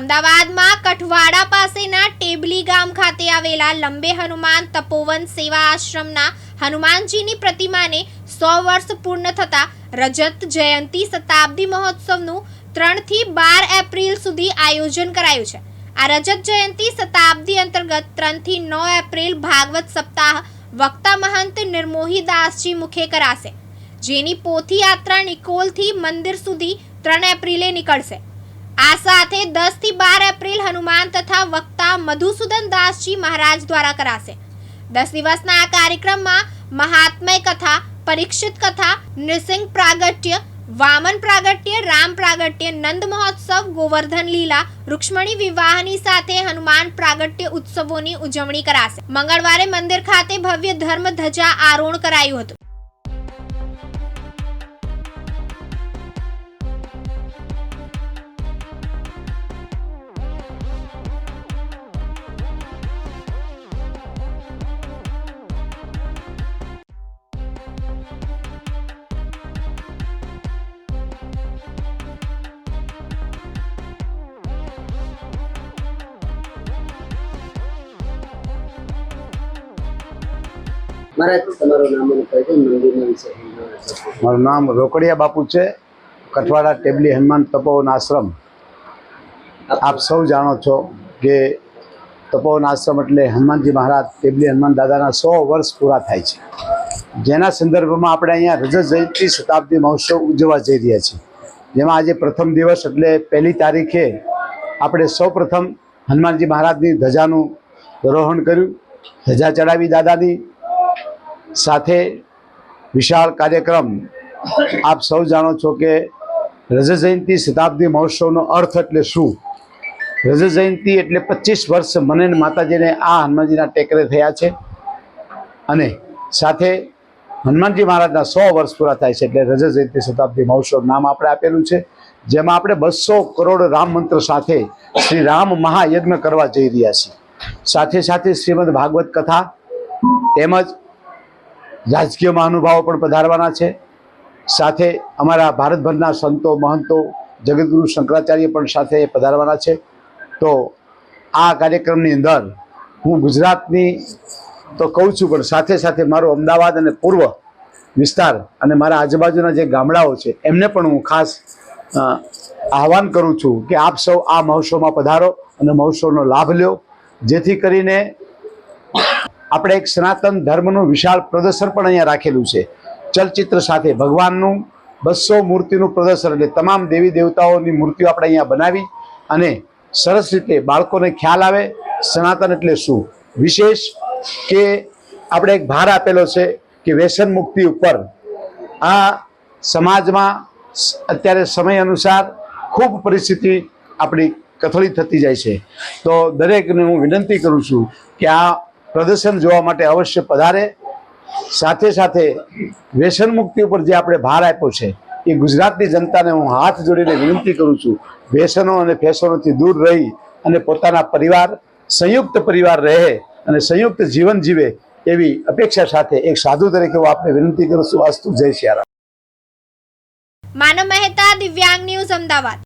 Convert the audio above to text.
અમદાવાદમાં કઠવાડા પાસેના ટેબલી ગામ ખાતે આવેલા લંબે હનુમાન તપોવન સેવા આશ્રમના હનુમાનજીની પ્રતિમાને સો વર્ષ પૂર્ણ થતા રજત જયંતી શતાબ્દી મહોત્સવનું ત્રણથી બાર એપ્રિલ સુધી આયોજન કરાયું છે. આ રજત જયંતી શતાબ્દી અંતર્ગત ત્રણથી નવ એપ્રિલ ભાગવત સપ્તાહ વક્તા મહંત નિર્મોહી દાસજી મુખે કરાશે. જેની પોથી યાત્રા નિકોલથી મંદિર સુધી ત્રણ એપ્રિલે નીકળશે. આ સાથે દસથી બાર એપ્રિલ હનુમાન તથા વક્તા મધુસૂદન દાસજી મહારાજ દ્વારા કરાશે. દસ દિવસના આ કાર્યક્રમમાં મહાત્મય કથા, પરીક્ષિત કથા, નૃસિંહ પ્રાગટ્ય, વામન પ્રાગટ્ય, રામ પ્રાગટ્ય, નંદ મહોત્સવ, ગોવર્ધન લીલા, રૂક્ષ્મણી વિવાહની સાથે હનુમાન પ્રાગટ્ય ઉત્સવોની ઉજવણી કરાશે. મંગળવારે મંદિર ખાતે ભવ્ય ધર્મ ધજા આરોહણ કરાયું હતું. મારું નામ રોકડિયા બાપુ છે, કઠવાડા ટેબલી હનુમાન તપોવન આશ્રમ. આપ સૌ જાણો છો કે તપોવન આશ્રમ એટલે હનુમાનજી મહારાજ, ટેબલી હનુમાન દાદાના સો વર્ષ પૂરા થાય છે. જેના સંદર્ભમાં આપણે અહીંયા રજત જયંતિ શતાબ્દી મહોત્સવ ઉજવવા જઈ રહ્યા છીએ. જેમાં આજે પ્રથમ દિવસ એટલે પહેલી તારીખે આપણે સૌ પ્રથમ હનુમાનજી મહારાજની ધજાનું રોહણ કર્યું. ધજા ચડાવી દાદાની સાથે વિશાળ કાર્યક્રમ આપ સૌ જાણો છો કે રજ જયંતિ શતાબ્દી મહોત્સવનો અર્થ એટલે શું? રજ જયંતિ એટલે પચીસ વર્ષ મને માતાજીને આ હનુમાનજીના ટેકરે થયા છે. અને સાથે હનુમાનજી મહારાજના સો વર્ષ પૂરા થાય છે એટલે રજ જયંતિ શતાબ્દી મહોત્સવ નામ આપણે આપેલું છે. જેમાં આપણે બસો કરોડ રામ મંત્ર સાથે શ્રી રામ મહાયજ્ઞ કરવા જઈ રહ્યા છીએ. સાથે સાથે શ્રીમદ ભાગવત કથા તેમજ રાજકીય મહાનુભાવો પણ પધારવાના છે. સાથે અમારા ભારતભરના સંતો, મહંતો જગતગુરુ શંકરાચાર્ય પણ સાથે પધારવાના છે. તો આ કાર્યક્રમની અંદર હું ગુજરાતની તો કહું છું, પણ સાથે સાથે મારો અમદાવાદ અને પૂર્વ વિસ્તાર અને મારા આજુબાજુના જે ગામડાઓ છે, એમને પણ હું ખાસ આહવાન કરું છું કે આપ સૌ આ મહોત્સવમાં પધારો અને મહોત્સવનો લાભ લ્યો. જેથી કરીને આપણે એક સનાતન ધર્મનું વિશાળ પ્રદર્શન પણ અહીંયા રાખેલું છે. ચલચિત્ર સાથે ભગવાનનું બસો મૂર્તિનું પ્રદર્શન એટલે તમામ દેવી દેવતાઓની મૂર્તિઓ આપણે અહીંયા બનાવી અને સરસ રીતે બાળકોને ખ્યાલ આવે, સનાતન એટલે શું? વિશેષ કે આપણે એક ભાર આપેલો છે કે વ્યસન મુક્તિ ઉપર. આ સમાજમાં અત્યારે સમય અનુસાર ખૂબ પરિસ્થિતિ આપણી કથળી થતી જાય છે. તો દરેકને હું વિનંતી કરું છું કે આ પ્રદર્શન જોવા માટે અવશ્ય પધારે. સાથે સાથે વ્યસન મુક્તિ ઉપર જે આપણે ભાર આપ્યો છે, એ ગુજરાતની જનતાને હું હાથ જોડીને વિનંતી કરું છું. વ્યસનો અને ફેશનોથી દૂર રહી અને પોતાના પરિવાર, સંયુક્ત પરિવાર રહે અને સંયુક્ત જીવન જીવે એવી અપેક્ષા સાથે એક સાધુ તરીકે હું આપને વિનંતી કરું છું. અસ્તુ જય શ્રી રામ માનવ મહેતા દિવ્યાંગ ન્યૂઝ અમદાવાદ.